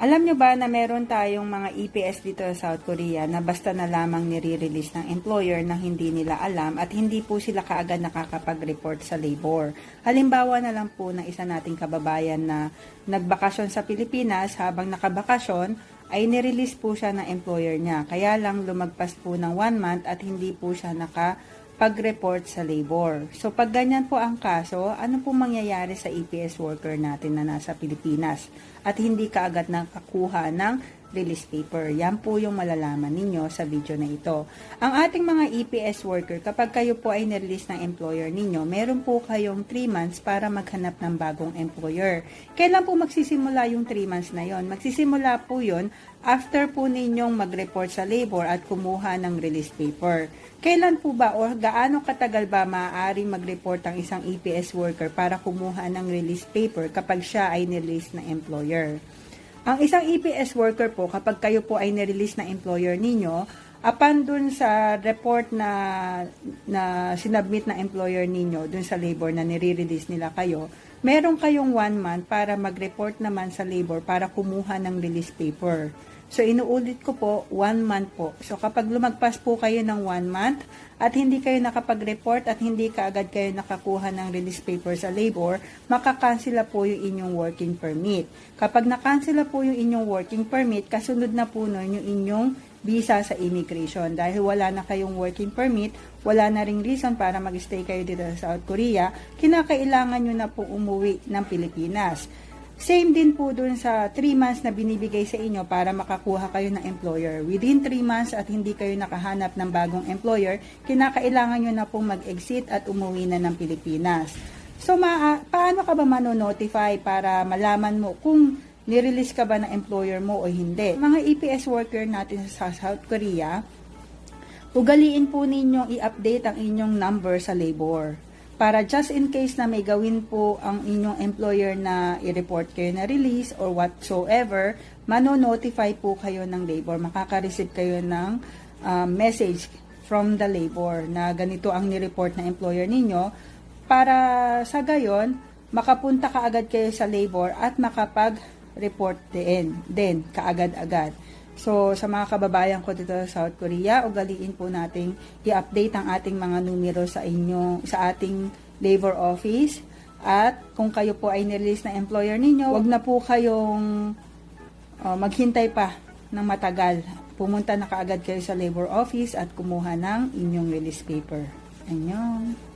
Alam nyo ba na meron tayong mga EPS dito sa South Korea na basta na lamang nire-release ng employer na hindi nila alam at hindi po sila kaagad nakakapag-report sa labor. Halimbawa na lang po ng isa nating kababayan na nagbakasyon sa Pilipinas habang nakabakasyon ay nirelease po siya ng employer niya. Kaya lang lumagpas po ng one month at hindi po siya naka pag-report sa labor. So pag ganyan po ang kaso, ano po mangyayari sa EPS worker natin na nasa Pilipinas at hindi kaagad nakakuha ng release paper. Yan po yung malalaman ninyo sa video na ito. Ang ating mga EPS worker, kapag kayo po ay nirelease ng employer ninyo, meron po kayong 3 months para maghanap ng bagong employer. Kailan po magsisimula yung 3 months na yon? Magsisimula po yon after po ninyong mag-report sa labor at kumuha ng release paper. Kailan po ba o gaano katagal ba maaaring mag-report ang isang EPS worker para kumuha ng release paper kapag siya ay nirelease ng employer? Ang isang EPS worker po, kapag kayo po ay nirelease ng employer ninyo, upon dun sa report na, na sinubmit ng employer ninyo, dun sa labor na nire-release nila kayo, meron kayong one month para mag-report naman sa labor para kumuha ng release paper. So, inuulit ko po, one month po. So, kapag lumagpas po kayo ng one month at hindi kayo nakapag-report at hindi kaagad kayo nakakuha ng release paper sa labor, makakansela po yung inyong working permit. Kapag nakansela po yung inyong working permit, kasunod na po nun yung inyong visa sa immigration. Dahil wala na kayong working permit, wala na ring reason para mag-stay kayo dito sa South Korea, kinakailangan nyo na po umuwi ng Pilipinas. Same din po dun sa 3 months na binibigay sa inyo para makakuha kayo ng employer. Within 3 months at hindi kayo nakahanap ng bagong employer, kinakailangan nyo na pong mag-exit at umuwi na ng Pilipinas. So, ma paano ka ba manonotify para malaman mo kung nirelease ka ba ng employer mo o hindi? Mga EPS worker natin sa South Korea, ugaliin po ninyong i-update ang inyong number sa labor para just in case na may gawin po ang inyong employer na i-report kayo na release or whatsoever, mano-notify po kayo ng labor. Makaka-receive kayo ng uh, message from the labor na ganito ang ni-report na employer ninyo para sa gayon, makapunta kaagad kayo sa labor at makapag-report din, din kaagad-agad. So, sa mga kababayan ko dito sa South Korea, ugaliin po nating i-update ang ating mga numero sa inyo, sa ating labor office. At kung kayo po ay nirelease na employer ninyo, wag na po kayong uh, maghintay pa ng matagal. Pumunta na kaagad kayo sa labor office at kumuha ng inyong release paper. Anyon.